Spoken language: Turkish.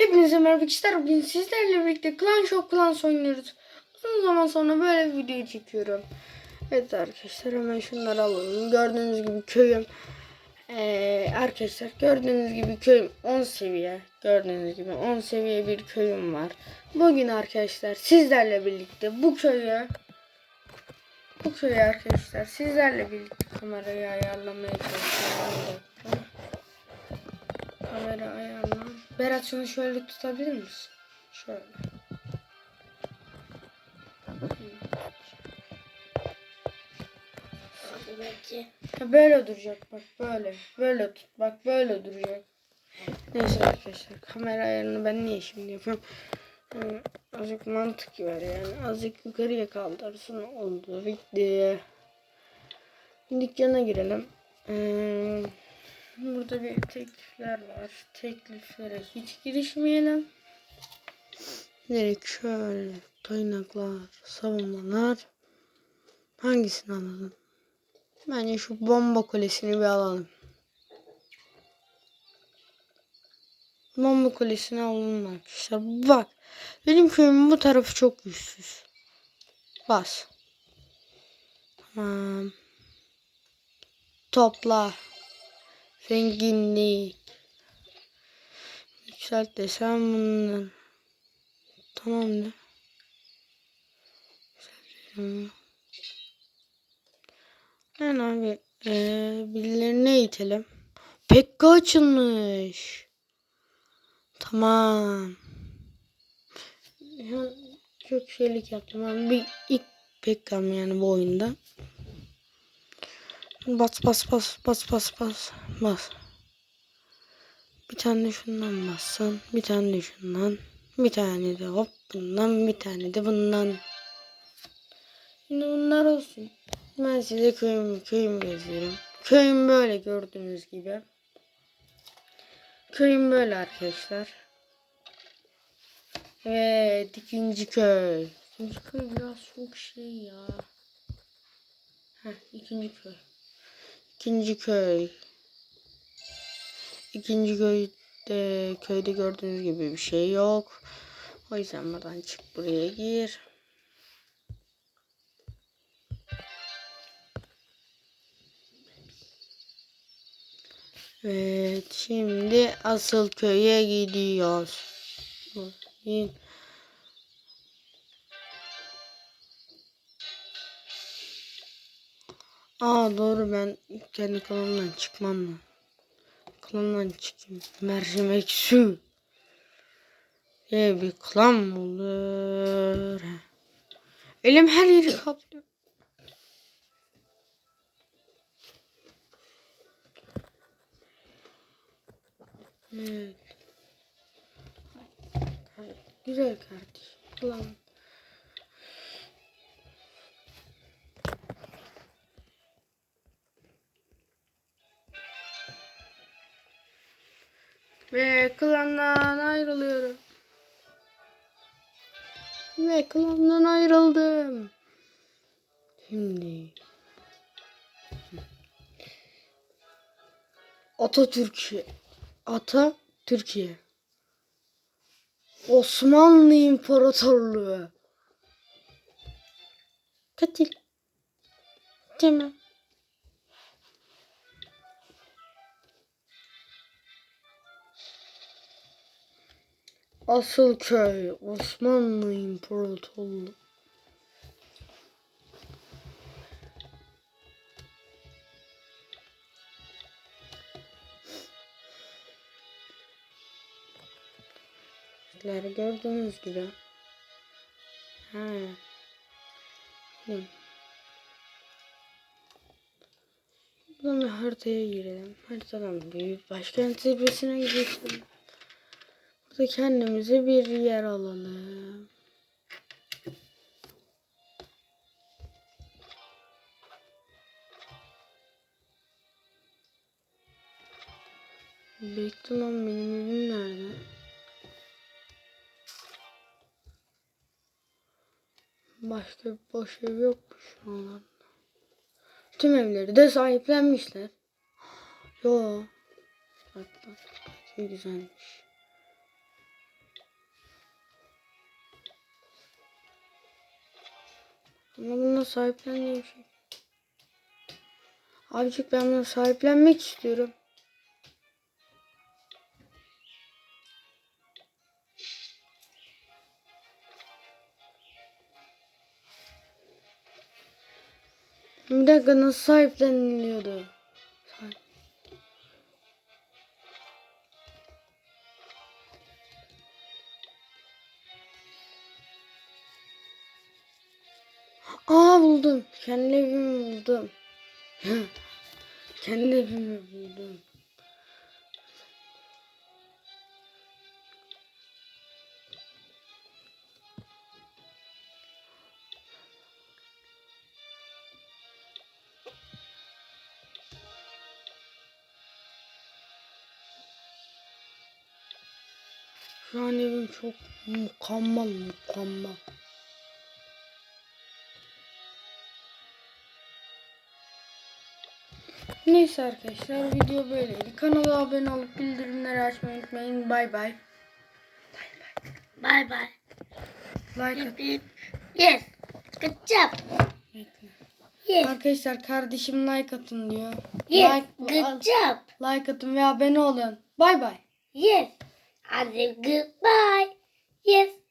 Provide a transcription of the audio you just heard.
Hepinize merhaba arkadaşlar. Bugün sizlerle birlikte Clan Shop Clans oynuyoruz. Uzun zaman sonra böyle bir video çekiyorum. Evet arkadaşlar hemen şunları alalım. Gördüğünüz gibi köyüm. Ee, arkadaşlar gördüğünüz gibi köyüm 10 seviye. Gördüğünüz gibi 10 seviye bir köyüm var. Bugün arkadaşlar sizlerle birlikte bu köyü bu köyü arkadaşlar sizlerle birlikte kamerayı ayarlamaya çalışıyorum. Kamera ayarla. Berat şunu şöyle tutabilir misin? Şöyle. Ha, böyle duracak bak böyle. Böyle tut bak böyle duracak. Neyse arkadaşlar kamera ayarını ben niye şimdi yapıyorum? Yani azıcık mantık var yani. Azıcık yukarıya kaldırsın oldu. Bitti. Dükkana girelim. Ee, Burada bir teklifler var. Tekliflere hiç girişmeyelim. Direkt şöyle kaynaklar, savunmalar. Hangisini alalım? Bence şu bomba kulesini bir alalım. Bomba kulesini alalım arkadaşlar. Bak. Benim köyümün bu tarafı çok güçsüz. Bas. Tamam. Topla. Zenginlik. Yükselt desem bunlar. Tamamdır. Yükseltelim. Ben abi ee, birilerini eğitelim. Pekka açılmış. Tamam. Çok şeylik yaptım. Ben bir ilk Pekka'm yani bu oyunda. Bas bas bas bas bas bas bas. Bir tane şundan bassan. Bir tane şundan. Bir tane de hop bundan. Bir tane de bundan. Şimdi bunlar olsun. Ben size köyümü, köyümü geziyorum. Köyüm böyle gördüğünüz gibi. Köyüm böyle arkadaşlar. Evet ikinci köy. İkinci köy biraz çok şey ya. Heh, ikinci köy. İkinci köy. İkinci köyde köyde gördüğünüz gibi bir şey yok. O yüzden buradan çık buraya gir. Evet şimdi asıl köye gidiyoruz. Aa doğru ben kendi kanalımdan çıkmam mı? Klandan çıkayım. Mercimek su. Diye bir klan olur? Elim her yeri kaplıyor. Evet. Güzel kardeş. Klan. Ve klandan ayrılıyorum. Ve klandan ayrıldım. Şimdi Atatürk Ata Türkiye Osmanlı İmparatorluğu Katil Tamam Asıl köy Osmanlı İmparatorluğu. Sizler gördüğünüz gibi. Ha. Hı. Buradan haritaya girelim. Haritadan bir başkent zirvesine gidelim. Burada kendimize bir yer alalım. Bekle lan benim evim nerede? Başka bir boş ev yokmuş onlarda. Tüm evleri de sahiplenmişler. Yo. Bak bak. Güzelmiş. Ama buna sahiplen diye bir şey. Abicik ben buna sahiplenmek istiyorum. Bir dakika nasıl sahipleniliyordu? Aa buldum. Kendi evimi buldum. Kendi evimi buldum. Şu an evim çok mükemmel mükemmel. Neyse arkadaşlar video böyleydi. Kanala abone olup bildirimleri açmayı unutmayın. Bay bay. Bye bye. Like at. Yes. Good job. Bekle. Yes. Arkadaşlar kardeşim like atın diyor. Yes. Like, Good job. like atın ve abone olun. Bay bay. Yes. And goodbye. Yes.